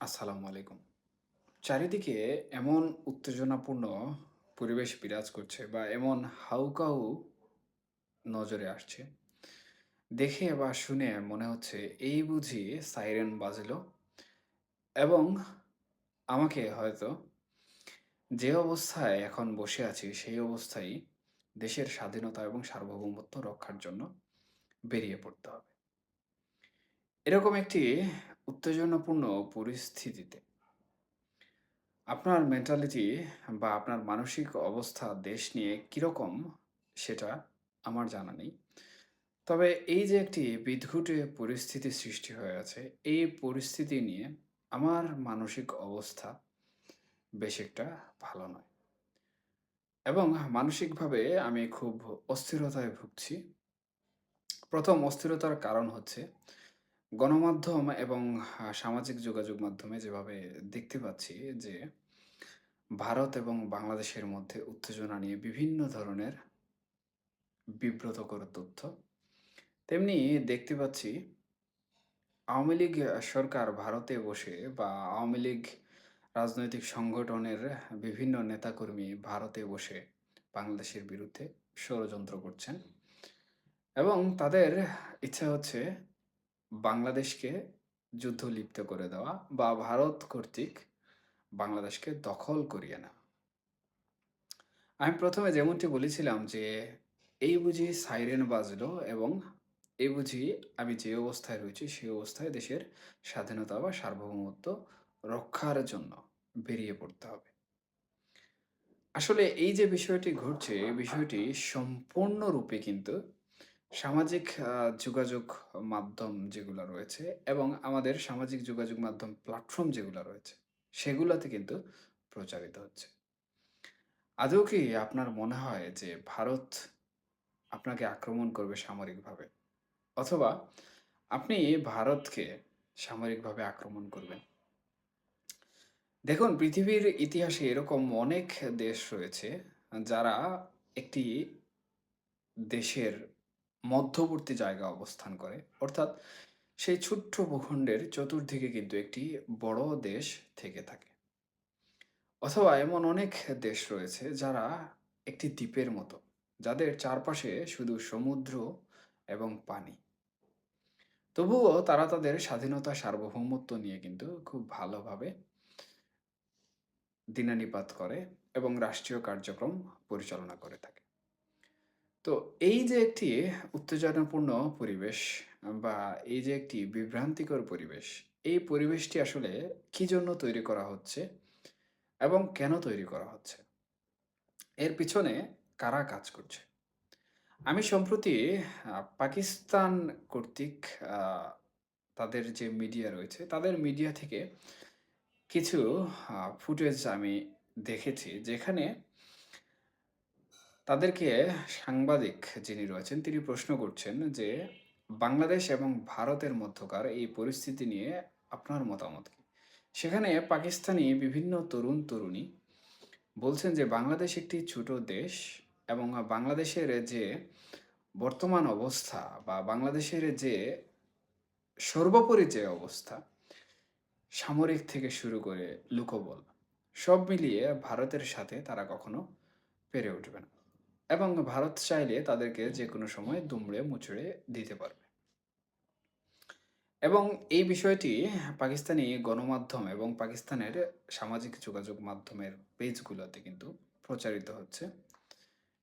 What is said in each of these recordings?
আসসালামু আলাইকুম। চারিদিকে এমন উত্তেজনাপূর্ণ পরিবেশ বিরাজ করছে বা এমন হাউকাউ নজরে আসছে। দেখে বা শুনে মনে হচ্ছে, এই বুঝি সাইরেন বাজলো এবং আমাকে হয়তো যে অবস্থায় এখন বসে আছি, সেই অবস্থায় দেশের স্বাধীনতা এবং সার্বভৌমত্ব রক্ষার জন্য বেরিয়ে পড়তে হবে। এরকম একটি উত্তেজনাপূর্ণ পরিস্থিতিতে আপনার মেন্টালিটি বা আপনার মানসিক অবস্থা দেশ নিয়ে কীরকম সেটা আমার জানা নেই। তবে এই যে একটি বিদঘুটে পরিস্থিতি সৃষ্টি হয়ে আছে, এই পরিস্থিতি নিয়ে আমার মানসিক অবস্থা বেশ একটা ভালো নয়। এবং মানসিকভাবে আমি খুব অস্থিরতায় ভুগছি। প্রথম অস্থিরতার কারণ হচ্ছে গণমাধ্যম এবং সামাজিক যোগাযোগ মাধ্যমে যেভাবে দেখতে পাচ্ছি যে, ভারত এবং বাংলাদেশের মধ্যে উত্তেজনা নিয়ে বিভিন্ন ধরনের বিব্রতকর তথ্য। তেমনি দেখতে পাচ্ছি আওয়ামী লীগ সরকার ভারতে বসে বা আওয়ামী লীগ রাজনৈতিক সংগঠনের বিভিন্ন নেতাকর্মী ভারতে বসে বাংলাদেশের বিরুদ্ধে ষড়যন্ত্র করছেন। এবং তাদের ইচ্ছা হচ্ছে বাংলাদেশকে যুদ্ধ লিপ্ত করে দেওয়া বা ভারত কর্তৃক বাংলাদেশকে দখল করিয়ে নেওয়া। আমি প্রথমে যেমনটি বলেছিলাম যে, এই বুঝি সাইরেন বাজলো এবং এই বুঝি আমি যে অবস্থায় রয়েছি সেই অবস্থায় দেশের স্বাধীনতা বা সার্বভৌমত্ব রক্ষার জন্য বেরিয়ে পড়তে হবে। আসলে এই যে বিষয়টি ঘটছে, এই বিষয়টি সম্পূর্ণরূপে কিন্তু সামাজিক যোগাযোগ মাধ্যম যেগুলা রয়েছে এবং আমাদের সামাজিক যোগাযোগ মাধ্যম প্ল্যাটফর্ম যেগুলা রয়েছে, সেগুলাতে কিন্তু প্রচারিত হচ্ছে। আদৌ কি আপনার মনে হয় যে ভারত আপনাকে আক্রমণ করবে সামরিকভাবে? অথবা আপনি ভারতকে সামরিকভাবে আক্রমণ করবেন? দেখুন পৃথিবীর ইতিহাসে এরকম অনেক দেশ রয়েছে যারা একটি দেশের মধ্যবর্তী জায়গা অবস্থান করে। অর্থাৎ সেই ছোট্ট ভূখণ্ডের চতুর্দিকে কিন্তু একটি বড় দেশ থেকে থাকে। অথবা এমন অনেক দেশ রয়েছে যারা একটি দ্বীপের মতো। যাদের চারপাশে শুধু সমুদ্র এবং পানি। তবুও তারা তাদের স্বাধীনতা সার্বভৌমত্ব নিয়ে কিন্তু খুব ভালোভাবে দিনানিপাত করে এবং রাষ্ট্রীয় কার্যক্রম পরিচালনা করে থাকে। তো এই যে একটি উত্তেজনাপূর্ণ পরিবেশ বা এই যে একটি বিভ্রান্তিকর পরিবেশ, এই পরিবেশটি আসলে কি জন্য তৈরি করা হচ্ছে এবং কেন তৈরি করা হচ্ছে? এর পিছনে কারা কাজ করছে? আমি সম্প্রতি পাকিস্তান কর্তৃক তাদের যে মিডিয়া রয়েছে, তাদের মিডিয়া থেকে কিছু ফুটেজ আমি দেখেছি যেখানে তাদেরকে সাংবাদিক যিনি রয়েছেন তিনি প্রশ্ন করছেন যে, বাংলাদেশ এবং ভারতের মধ্যকার এই পরিস্থিতি নিয়ে আপনার মতামত কি? সেখানে পাকিস্তানি বিভিন্ন তরুণ-তরুণী বলছেন যে, বাংলাদেশ একটি ছোট দেশ এবং বাংলাদেশের যে বর্তমান অবস্থা বা বাংলাদেশের যে সর্বোপরি যে অবস্থা, সামরিক থেকে শুরু করে লোকবল, সব মিলিয়ে ভারতের সাথে তারা কখনো পেরে উঠবে না। এবং ভারত চাইলে তাদেরকে যে কোনো সময় দুমড়ে মুচড়ে দিতে পারবে। এবং এই বিষয়টি পাকিস্তানি গণমাধ্যম এবং পাকিস্তানের সামাজিক যোগাযোগ মাধ্যমের পেজগুলোতে কিন্তু প্রচারিত হচ্ছে।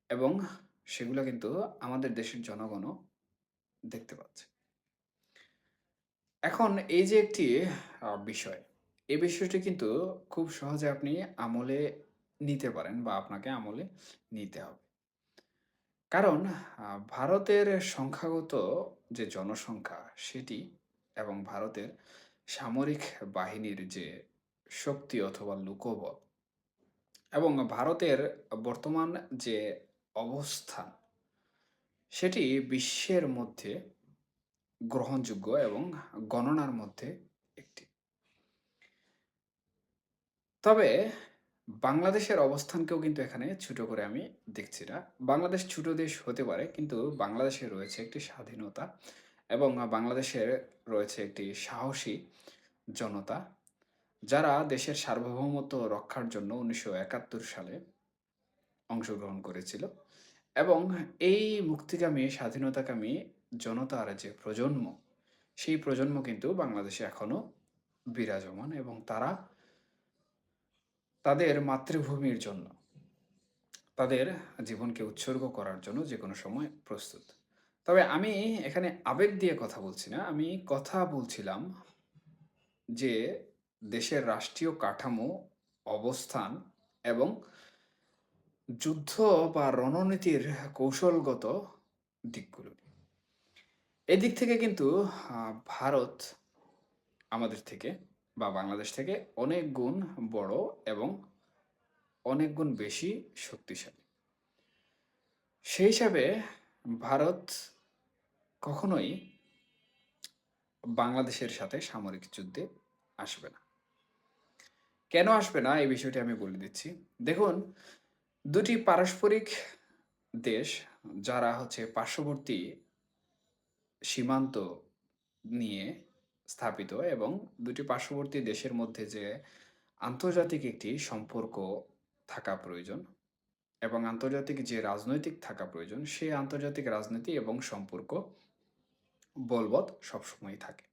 এবং সেগুলো কিন্তু আমাদের দেশের জনগণও দেখতে পাচ্ছে। এখন এই যে একটি বিষয়, এই বিষয়টি কিন্তু খুব সহজে আপনি আমলে নিতে পারেন বা আপনাকে আমলে নিতে হবে। কারণ ভারতের সংখ্যাগত যে জনসংখ্যা সেটি এবং ভারতের সামরিক বাহিনীর যে শক্তি অথবা লোকবল এবং ভারতের বর্তমান যে অবস্থান, সেটি বিশ্বের মধ্যে গ্রহণযোগ্য এবং গণনার মধ্যে একটি। তবে বাংলাদেশের অবস্থানকেও কিন্তু এখানে ছোট করে আমি দেখছি না। বাংলাদেশ ছোট দেশ হতে পারে, কিন্তু বাংলাদেশে রয়েছে একটি স্বাধীনতা এবং বাংলাদেশের রয়েছে একটি সাহসী জনতা যারা দেশের সার্বভৌমত্ব রক্ষার জন্য উনিশশো একাত্তর সালে অংশগ্রহণ করেছিল এবং এই মুক্তিকামী স্বাধীনতাকামী জনতার যে প্রজন্ম, সেই প্রজন্ম কিন্তু বাংলাদেশে এখনও বিরাজমান এবং তারা তাদের মাতৃভূমির জন্য, তাদের জীবনকে উৎসর্গ করার জন্য যে কোনো সময় প্রস্তুত। তবে আমি এখানে আবেগ দিয়ে কথা বলছি না, আমি কথা বলছিলাম যে দেশের রাষ্ট্রীয় কাঠামো, অবস্থান এবং যুদ্ধ বা রণনীতির কৌশলগত দিকগুলো। এদিক থেকে কিন্তু ভারত আমাদের থেকে বা বাংলাদেশ থেকে অনেক গুণ বড় এবং অনেক গুণ বেশি শক্তিশালী। সেই হিসাবে ভারত কখনোই বাংলাদেশের সাথে সামরিক যুদ্ধে আসবে না। কেন আসবে না? এই বিষয়টি আমি বলে দিচ্ছি। দেখুন, দুটি পারস্পরিক দেশ যারা হচ্ছে পার্শ্ববর্তী সীমান্ত নিয়ে স্থাপিত এবং দুটি পার্শ্ববর্তী দেশের মধ্যে যে আন্তর্জাতিক একটি সম্পর্ক থাকা প্রয়োজন এবং আন্তর্জাতিক যে রাজনৈতিক থাকা প্রয়োজন, সেই আন্তর্জাতিক রাজনীতি এবং সম্পর্ক বলবৎ সবসময় থাকে।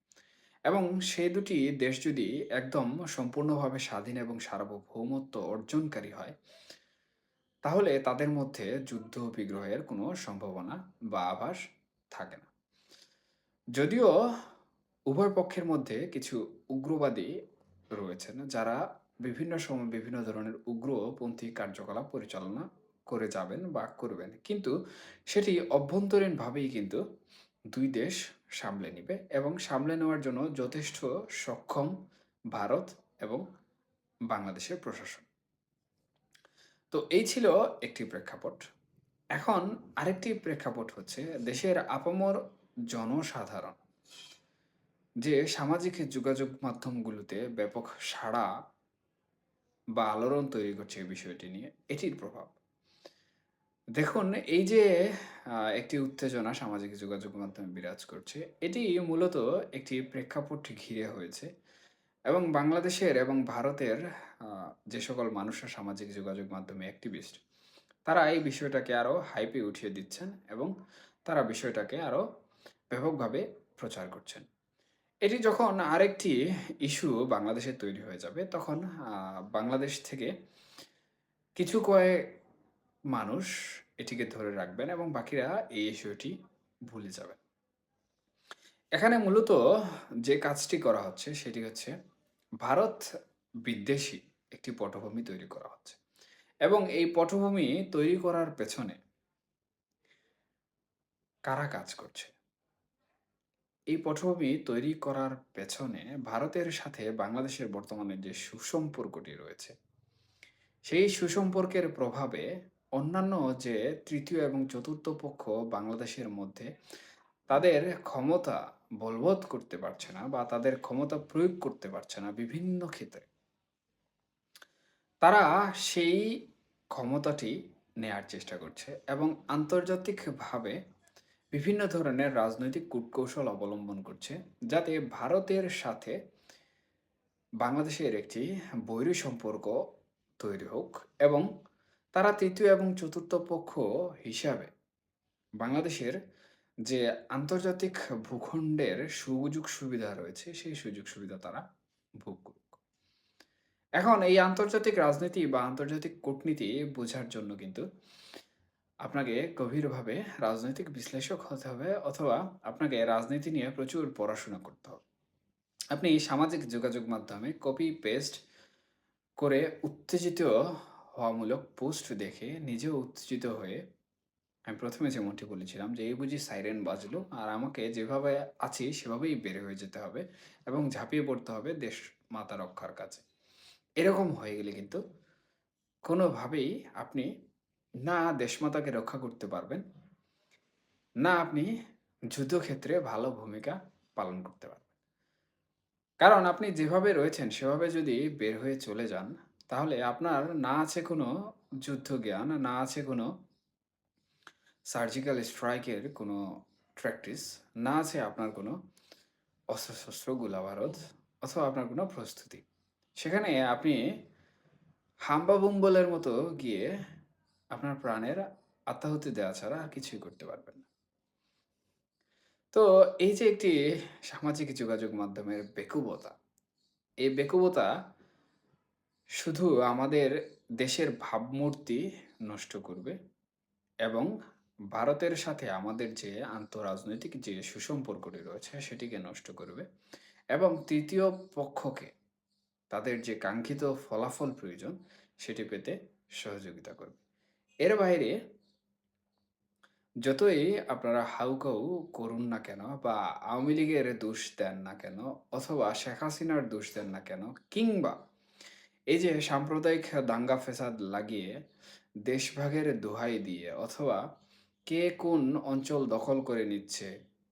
এবং সেই দুটি দেশ যদি একদম সম্পূর্ণভাবে স্বাধীন এবং সার্বভৌমত্ব অর্জনকারী হয়, তাহলে তাদের মধ্যে যুদ্ধ বিগ্রহের কোনো সম্ভাবনা বা আভাস থাকে না। যদিও উভয় পক্ষের মধ্যে কিছু উগ্রবাদী রয়েছেন, যারা বিভিন্ন সময় বিভিন্ন ধরনের উগ্রপন্থী কার্যকলাপ পরিচালনা করে যাবেন বা করবেন। কিন্তু সেটি অভ্যন্তরীণভাবেই কিন্তু দুই দেশ সামলে নিবে এবং সামলে নেওয়ার জন্য যথেষ্ট সক্ষম ভারত এবং বাংলাদেশের প্রশাসন। তো এই ছিল একটি প্রেক্ষাপট। এখন আরেকটি প্রেক্ষাপট হচ্ছে দেশের আপামর জনসাধারণ। যে সামাজিক যোগাযোগ মাধ্যমগুলোতে ব্যাপক সাড়া বা আলোড়ন তৈরি করছে এই বিষয়টি নিয়ে, এটির প্রভাব। দেখুন, এই যে একটি উত্তেজনা সামাজিক যোগাযোগ মাধ্যমে বিরাজ করছে, এটি মূলত একটি প্রেক্ষাপট ঘিরে হয়েছে এবং বাংলাদেশের এবং ভারতের যে সকল মানুষরা সামাজিক যোগাযোগ মাধ্যমে অ্যাক্টিভিস্ট তারা এই বিষয়টাকে আরও হাইপে উঠিয়ে দিচ্ছেন এবং তারা বিষয়টাকে আরও ব্যাপকভাবে প্রচার করছেন। এটি যখন আরেকটি ইস্যু বাংলাদেশে তৈরি হয়ে যাবে, তখন বাংলাদেশ থেকে কিছু কয়েক মানুষ এটিকে ধরে রাখবেন এবং বাকিরা এই ইস্যুটি ভুলে যাবেন। এখানে মূলত যে কাজটি করা হচ্ছে, সেটি হচ্ছে ভারত বিদ্বেষী একটি পটভূমি তৈরি করা হচ্ছে। এবং এই পটভূমি তৈরি করার পেছনে কারা কাজ করছে? এই পটভূমি তৈরি করার পেছনে ভারতের সাথে বাংলাদেশের বর্তমানে যে সুসম্পর্কটি রয়েছে, সেই সুসম্পর্কের প্রভাবে অন্যান্য যে তৃতীয় এবং চতুর্থ পক্ষ বাংলাদেশের মধ্যে তাদের ক্ষমতা বলবৎ করতে পারছে না বা তাদের ক্ষমতা প্রয়োগ করতে পারছে না বিভিন্ন ক্ষেত্রে। তারা সেই ক্ষমতাটি নেয়ার চেষ্টা করছে এবং আন্তর্জাতিকভাবে বিভিন্ন ধরনের রাজনৈতিক কূটকৌশল অবলম্বন করছে, যাতে ভারতের সাথে বাংলাদেশের একটি বৈরী সম্পর্ক তৈরি হোক এবং তারা তৃতীয় এবং চতুর্থ পক্ষ হিসাবে বাংলাদেশের যে আন্তর্জাতিক ভূখণ্ডের সুযোগ সুবিধা রয়েছে, সেই সুযোগ সুবিধা তারা ভোগ করুক। এখন এই আন্তর্জাতিক রাজনীতি বা আন্তর্জাতিক কূটনীতি বোঝার জন্য কিন্তু আপনাকে গভীরভাবে রাজনৈতিক বিশ্লেষক হতে হবে অথবা আপনাকে রাজনীতি নিয়ে প্রচুর পড়াশোনা করতে হবে। আপনি সামাজিক যোগাযোগ মাধ্যমে কপি পেস্ট করে উত্তেজিত হওয়ামূলক পোস্ট দেখে নিজেও উত্তেজিত হয়ে আমি প্রথমে যেমনটি বলেছিলাম যে এই বুঝি সাইরেন বাজলো আর আমাকে যেভাবে আছি সেভাবেই বের হয়ে যেতে হবে এবং ঝাঁপিয়ে পড়তে হবে দেশ মাতা রক্ষার কাছে। এরকম হয়ে গেলে কিন্তু কোনোভাবেই আপনি না দেশমাতাকে রক্ষা করতে পারবেন, না আপনি যুদ্ধক্ষেত্রে ভালো ভূমিকা পালন করতে পারবেন। কারণ আপনি যেভাবে রয়েছেন, সেভাবে যদি বের হয়ে চলে যান, তাহলে আপনার না আছে কোনো যুদ্ধ জ্ঞান না আছে কোনো সার্জিক্যাল স্ট্রাইকের কোনো প্র্যাকটিস না আছে আপনার কোনো অস্ত্রশস্ত্র, গোলাবারদ অথবা আপনার কোনো প্রস্তুতি। সেখানে আপনি হাম্বা-বুম্বলের মতো গিয়ে আপনার প্রাণের আত্মাহুতি দেওয়া ছাড়া আর কিছুই করতে পারবেন না। তো এই যে একটি সামাজিক যোগাযোগ মাধ্যমের বেকুবতা, এই বেকুবতা শুধু আমাদের দেশের ভাবমূর্তি নষ্ট করবে এবং ভারতের সাথে আমাদের যে আন্তঃরাজনৈতিক যে সুসম্পর্কটি রয়েছে সেটিকে নষ্ট করবে এবং তৃতীয় পক্ষকে তাদের যে কাঙ্ক্ষিত ফলাফল প্রয়োজন সেটি পেতে সহযোগিতা করবে। এর বাইরে যতই আপনারা হাউকাউ করুন না কেন বা আওয়ামী লীগের দোষ দেন না কেন অথবা শেখ হাসিনার দোষ দেন না কেন কিংবা এই যে সাম্প্রদায়িক দাঙ্গা ফেসাদ লাগিয়ে দেশভাগের দোহাই দিয়ে অথবা কে কোন অঞ্চল দখল করে নিচ্ছে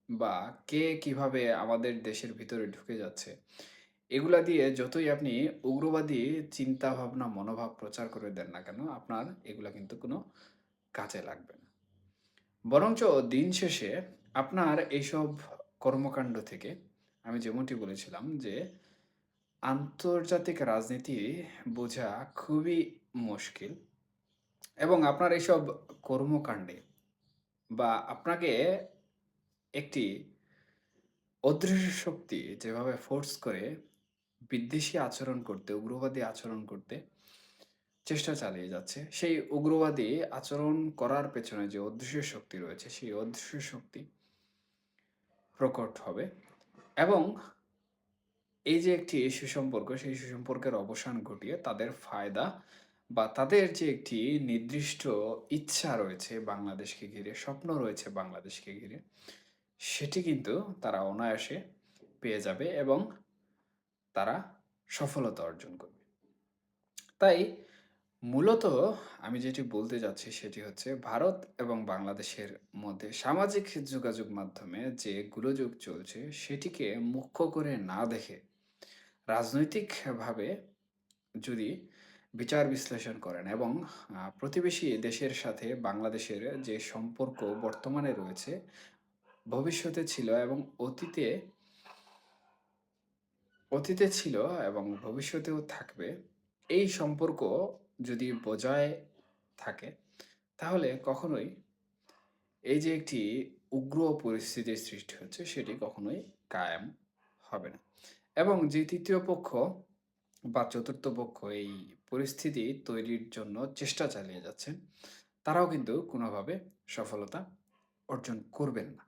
বা কে কীভাবে আমাদের দেশের ভিতরে ঢুকে যাচ্ছে এগুলা দিয়ে যতই আপনি উগ্রবাদী চিন্তা ভাবনা মনোভাব প্রচার করে দেন না কেন, আপনার এগুলা কিন্তু কোনো কাজে লাগবে না। বরঞ্চ দিন শেষে আপনার এইসব কর্মকাণ্ড থেকে আমি যেমনটি বলেছিলাম যে, আন্তর্জাতিক রাজনীতি বোঝা খুবই মুশকিল এবং আপনার এইসব কর্মকাণ্ডে বা আপনাকে একটি অদৃশ্য শক্তি যেভাবে ফোর্স করে বিদ্বেষী আচরণ করতে, উগ্রবাদী আচরণ করতে চেষ্টা চালিয়ে যাচ্ছে। সেই উগ্রবাদী আচরণ করার পেছনে যে অদৃশ্য শক্তি রয়েছে, সেই অদৃশ্য শক্তি প্রকট হবে এবং এই যে একটি সুসম্পর্ক, সেই সুসম্পর্কের অবসান ঘটিয়ে তাদের ফায়দা বা তাদের যে একটি নির্দিষ্ট ইচ্ছা রয়েছে বাংলাদেশকে ঘিরে, স্বপ্ন রয়েছে বাংলাদেশকে ঘিরে, সেটি কিন্তু তারা অনায়াসে পেয়ে যাবে এবং তারা সফলতা অর্জন করবে। তাই মূলত আমি যেটি বলতে যাচ্ছি সেটি হচ্ছে ভারত এবং বাংলাদেশের মধ্যে সামাজিক যোগাযোগ মাধ্যমে যে গোলযোগ চলছে সেটিকে মুখ্য করে না দেখে রাজনৈতিকভাবে যদি বিচার বিশ্লেষণ করেন এবং প্রতিবেশী দেশের সাথে বাংলাদেশের যে সম্পর্ক বর্তমানে রয়েছে, ভবিষ্যতে ছিল এবং অতীতে অতীতে ছিল এবং ভবিষ্যতেও থাকবে। এই সম্পর্ক যদি বজায় থাকে, তাহলে কখনোই এই যে একটি উগ্র পরিস্থিতির সৃষ্টি হচ্ছে, সেটি কখনোই কায়েম হবে না। এবং যে তৃতীয় পক্ষ বা চতুর্থ পক্ষ এই পরিস্থিতি তৈরির জন্য চেষ্টা চালিয়ে যাচ্ছেন তারাও কিন্তু কোনোভাবে সফলতা অর্জন করবেন না।